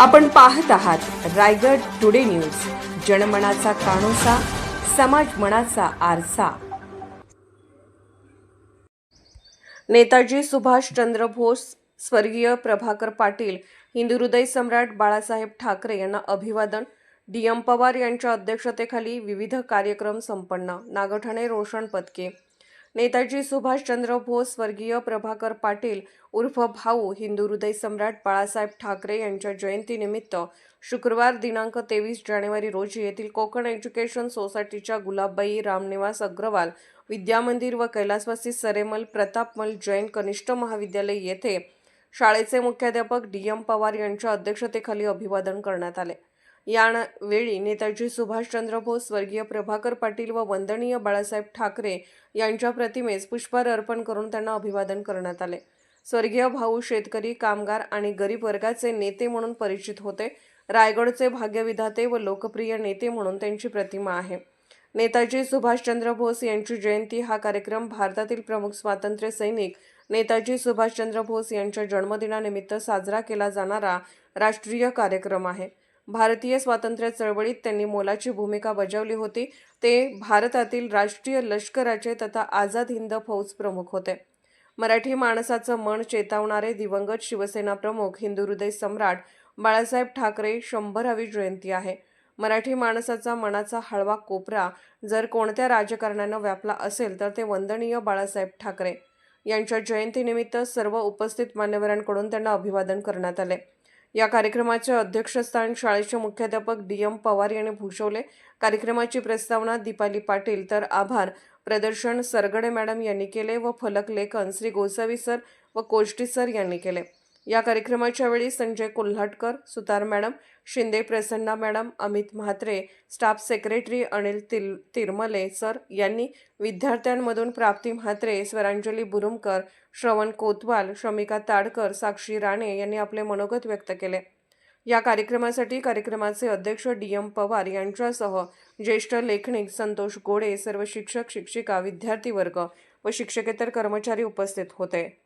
आपण पाहत आहात रायगड टुडे न्यूज. जनमनाचा कानोसा समाज मनाचा आरसा. नेताजी सुभाषचंद्र बोस स्वर्गीय प्रभाकर पाटील हिंदुहृदय सम्राट बाळासाहेब ठाकरे यांना अभिवादन. डी एम पवार यांच्या अध्यक्षतेखाली विविध कार्यक्रम संपन्न. नागठाणे रोशन पदके. नेताजी सुभाषचंद्र बोस स्वर्गीय प्रभाकर पाटील उर्फ भाऊ हिंदू हृदय सम्राट बाळासाहेब ठाकरे यांच्या जयंतीनिमित्त शुक्रवार दिनांक तेवीस जानेवारी रोजी येथील कोकण एज्युकेशन सोसायटीच्या गुलाबबाई रामनिवास अग्रवाल विद्यामंदिर व कैलासवासी सरेमल प्रतापमल जैन कनिष्ठ महाविद्यालय येथे शाळेचे मुख्याध्यापक डी एम पवार यांच्या अध्यक्षतेखाली अभिवादन करण्यात आले. यावेळी नेताजी सुभाषचंद्र बोस स्वर्गीय प्रभाकर पाटील व वंदनीय बाळासाहेब ठाकरे यांच्या प्रतिमेस पुष्पहार अर्पण करून त्यांना अभिवादन करण्यात आले. स्वर्गीय भाऊ शेतकरी कामगार आणि गरीब वर्गाचे नेते म्हणून परिचित होते. रायगडचे भाग्यविधाते व लोकप्रिय नेते म्हणून त्यांची प्रतिमा आहे. नेताजी सुभाषचंद्र बोस यांची जयंती हा कार्यक्रम भारतातील प्रमुख स्वातंत्र्य सैनिक नेताजी सुभाषचंद्र बोस यांच्या जन्मदिनानिमित्त साजरा केला जाणारा राष्ट्रीय कार्यक्रम आहे. भारतीय स्वातंत्र्य चळवळीत त्यांनी मोलाची भूमिका बजावली होती. ते भारतातील राष्ट्रीय लष्कराचे तथा आझाद हिंद फौज प्रमुख होते. मराठी माणसाचं मन चेतावणारे दिवंगत शिवसेना प्रमुख हिंदू हृदय सम्राट बाळासाहेब ठाकरे शंभरावी जयंती आहे. मराठी माणसाचा मनाचा हळवा कोपरा जर कोणत्या राजकारण्यानं व्यापला असेल तर ते वंदनीय बाळासाहेब ठाकरे. यांच्या जयंतीनिमित्त सर्व उपस्थित मान्यवरांकडून त्यांना अभिवादन करण्यात आले. या कार्यक्रमाचे अध्यक्षस्थान शाळेचे मुख्याध्यापक डी एम पवार यांनी भूषवले. कार्यक्रमाची प्रस्तावना दीपाली पाटील तर आभार. प्रदर्शन सरगडे मॅडम यांनी केले व फलक लेखन श्री गोसावी सर व कोष्टी सर यांनी केले. या कार्यक्रमाच्या वेळी Sanjay Kolhatkar Sutar madam Shinde Prasanna madam Amit Mhatre staff secretary Anil तिल तिरमले सर यांनी विद्यार्थ्यांमधून प्राप्ती म्हात्रे स्वरांजली बुरुमकर श्रवण कोतवाल शमिका ताडकर साक्षी राणे यांनी आपले मनोगत व्यक्त केले. या कार्यक्रमासाठी कार्यक्रमाचे अध्यक्ष डी एम पवार यांच्यासह ज्येष्ठ लेखनिक संतोष गोडे सर्व शिक्षक शिक्षिका विद्यार्थी वर्ग व शिक्षकेतर कर्मचारी उपस्थित होते.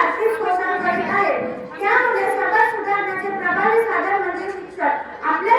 आर्थिक शोषणाकडे आहे. त्यामुळे समाज सुधारण्याचे प्रभावी साधन म्हणजे शिक्षण. आपल्या